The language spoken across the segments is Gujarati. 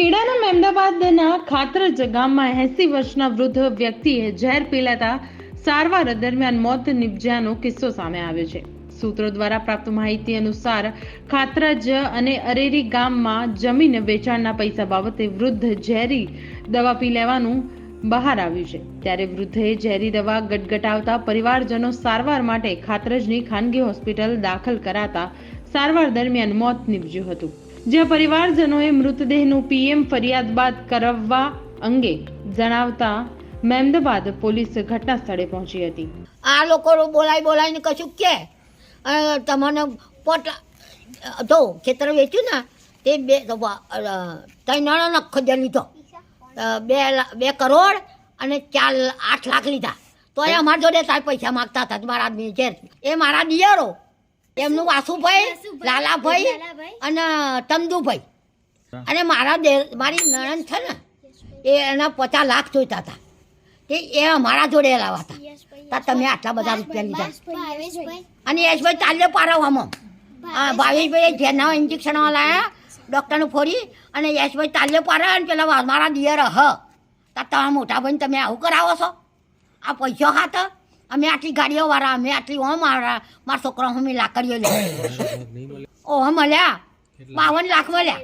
મહેમદાબાદના ખાતરજ ગામમાં એસી વર્ષના વૃદ્ધ વ્યક્તિએ ઝેર પીલાતા સારવાર દરમિયાન મોત નિપજ્યાનો કિસ્સો સામે આવ્યો છે. સૂત્રો દ્વારા પ્રાપ્ત માહિતી અનુસાર ખાતરજ અને અરેરી ગામમાં જમીન વેચાણના પૈસા બાબતે વૃદ્ધ ઝેરી દવા પી લેવાનું બહાર આવ્યું છે. ત્યારે વૃદ્ધે ઝેરી દવા ગટગટાવતા પરિવારજનો સારવાર માટે ખાતરજની ખાનગી હોસ્પિટલ દાખલ કરાતા સારવાર દરમિયાન મોત નિપજ્યું હતું. જ્યાં પરિવારજનોએ મૃતદેહનું પીએમ ફરિયાદ બાદ કરાવવા અંગે જણાવતા મહેમદાબાદ પોલીસ ઘટના સ્થળે પહોંચી હતી. આ લોકો બોલાય બોલાઈને કશું કે? તમને પોટ તો ખેતર વેચ્યું ને, તે બે ત્રણ નખો જે લીધો. બે બે કરોડ અને ચાર આઠ લાખ લીધા. તો એ અમારા જોડે તાર પૈસા માગતા હતા મારા આદમી ઘેર એ મારા દિયરો. એમનું વાસુભાઈ લાલાભાઈ અને તમદુભાઈ અને મારા દે મારી નણંદ છે ને એ એના પચાસ લાખ જોઈતા હતા. કે એ અમારા જોડે લાવા હતા. તમે આટલા બધા રૂપિયા લીધા. અને યશભાઈ ચાલ્યો પારવામાં હા ભાવેશભાઈ જેના ઇન્જેક્શન લાયા ડૉક્ટરનું ફોરી અને યશભાઈ ચાલ્યો પારા અને પેલા મારા દિયર હ. તા તમારા મોટા ભાઈને તમે આવું કરાવો છો? આ પૈસો હાથ? અમે આટલી ગાડીઓ વાળા અમે આટલી ઓમ મારા મારા છોકરા અમે લાકડીઓ લે. ઓહ મળ્યા બાવન લાખ મળ્યા.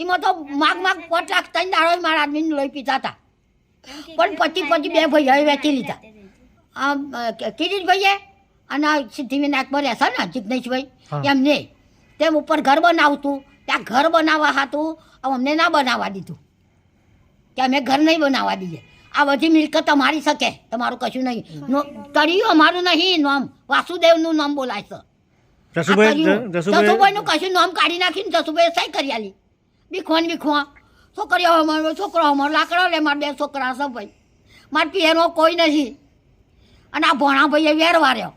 એમાં તો માગ માગ પાંચ લાખ ત્રણ દાડો મારા આદમીને લઈ પીતા હતા. પણ પછી પછી બે ભાઈઓએ વેચી લીધા. આ કિરીટભાઈએ અને સિદ્ધિવિનાયક બરે છે ને જિગ્નેશભાઈ એમને તેમ ઉપર ઘર બનાવતું. ત્યાં ઘર બનાવવા હતું અમને ના બનાવવા દીધું. કે અમે ઘર નહીં બનાવવા દઈએ. આ બધી મિલકત અમારી શકે. તમારું કશું નહીં. તળિયું અમારું નહીં નામ. વાસુદેવનું નામ બોલાય છે. જસુભાઈનું કશું નામ કાઢી નાખીને જસુભાઈ સહી કરી આલી. બીખવાન બીખવા છોકરીઓ અમારો છોકરો અમારો લાકડો લે મારા બે છોકરા છે ભાઈ. મારા પિયરનો કોઈ નથી અને આ ભોણા ભાઈએ વેર વાર્યો